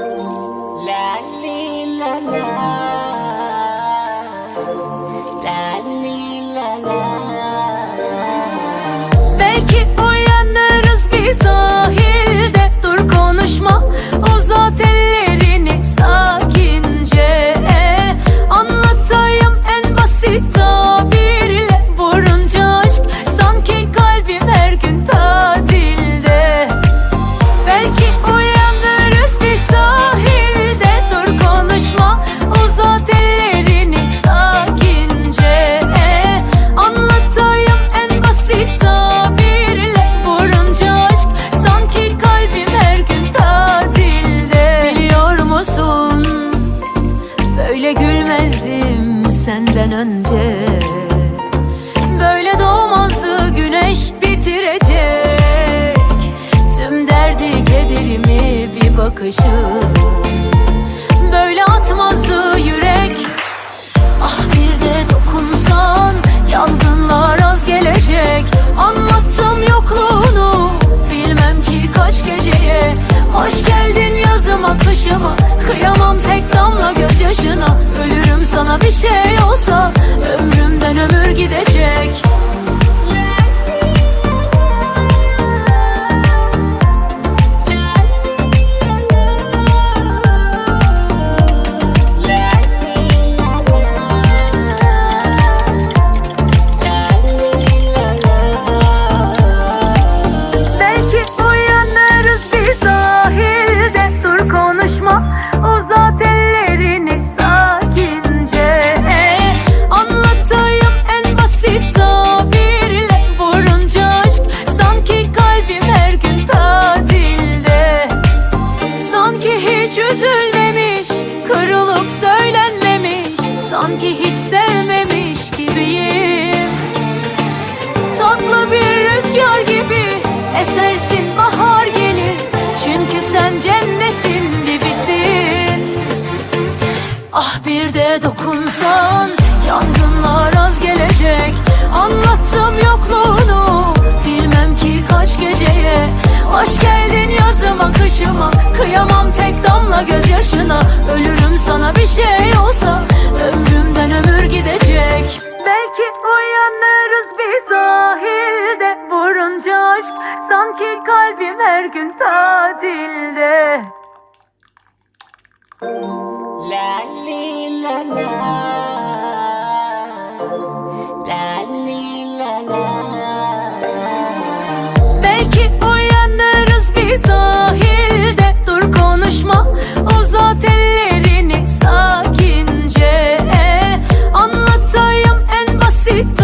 La li la la bakışın Böyle atmazdı yürek. Ah bir de dokunsan yangınlar az gelecek. Anlattım yokluğunu bilmem ki kaç geceye. Hoş geldin yazıma kışıma Kıyamam tek damla gözyaşına. Ölürüm sana bir şey olsa Sanki hiç sevmemiş gibiyim. Tatlı bir rüzgar gibi esersin bahar gelir. Çünkü sen cennetin dibisin Ah bir de dokunsan yangınlar az gelecek. Anlattım yokluğunu bilmem ki kaç geceye. Hoş geldin yazıma kışıma kıyamam tek damla gözyaşına. Ölürüm sana bir şey olsa Sanki kalbim her gün tatilde La li la la La. Belki uyanırız bir sahilde. Dur konuşma uzat ellerini sakince. Anlatayım en basit